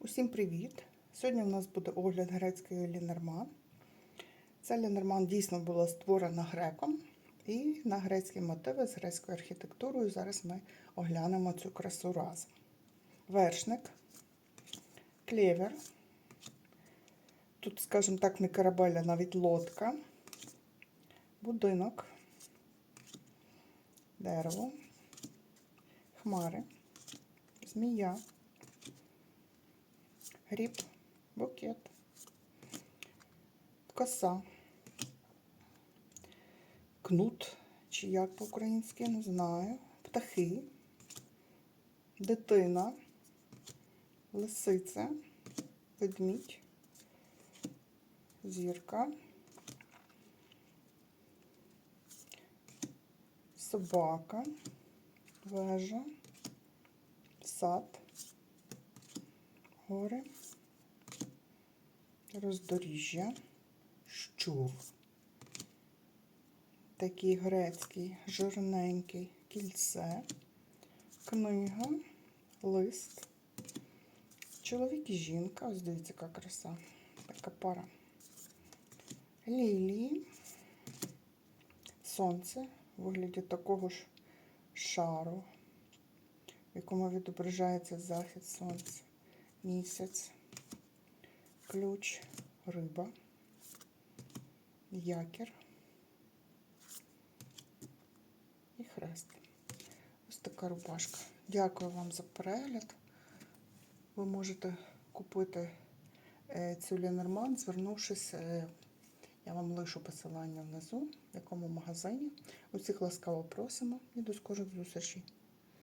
Усім привіт! Сьогодні у нас буде огляд грецької Лінерман. Ця Лінерман дійсно була створена греком і на грецькі мотиви з грецькою архітектурою. Зараз ми оглянемо цю красу разом. Вершник, клевер. Тут, скажімо так, не корабель, а навіть лодка, будинок, дерево, хмари, змія гріб, букет, коса, кнут, чи як по-українськи, не знаю, птахи, дитина, лисиця, ведмідь, зірка, собака, вежа, сад, гори роздоріжжя, щур. Такий грецький, жирненький кільце, книга, лист, чоловік і жінка. Ось дивіться, яка краса, така пара. Лілії, сонце в вигляді такого ж шару, в якому відображається захід сонця, місяць ключ, риба, якір і хрест. Ось така рубашка. Дякую вам за перегляд. Ви можете купити е, цю Лінерман, звернувшись, е, я вам лишу посилання внизу, в якому магазині. Усіх ласкаво просимо і до скорих зустрічей.